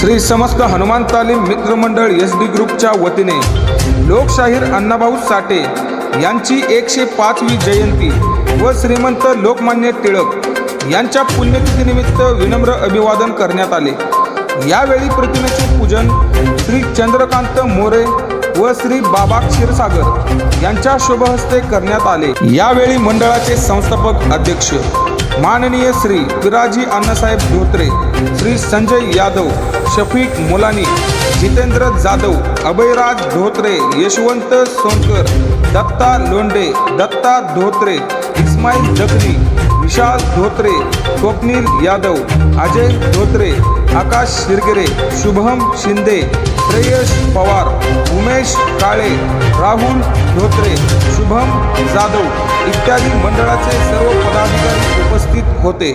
श्री समस्त हनुमान तालीम मित्रमंडळ एस डी ग्रुपच्या वतीने लोकशाहीर अण्णाभाऊ साठे यांची एकशे पाचवी जयंती व श्रीमंत लोकमान्य टिळक यांच्या पुण्यतिथीनिमित्त विनम्र अभिवादन करण्यात आले. यावेळी प्रतिमेचे पूजन श्री चंद्रकांत मोरे व श्री बाबा क्षीरसागर यांच्या शुभहस्ते करण्यात आले. यावेळी मंडळाचे संस्थापक अध्यक्ष माननीय श्री पिराजी अण्णासाहेब धोत्रे श्री संजय यादव शफीक मुलानी जितेंद्र जाधव अभयराज धोत्रे यशवंत सोनकर दत्ता लोंडे दत्ता धोत्रे इस्माईल जगनी विशाल धोत्रे स्वप्नील यादव अजय धोत्रे आकाश शिरगिरे शुभम शिंदे श्रेयश पवार उमेश काळे राहुल धोत्रे शुभम जाधव इत्यादी मंडळाचे सर्व पदाधिकारी उपस्थित होते.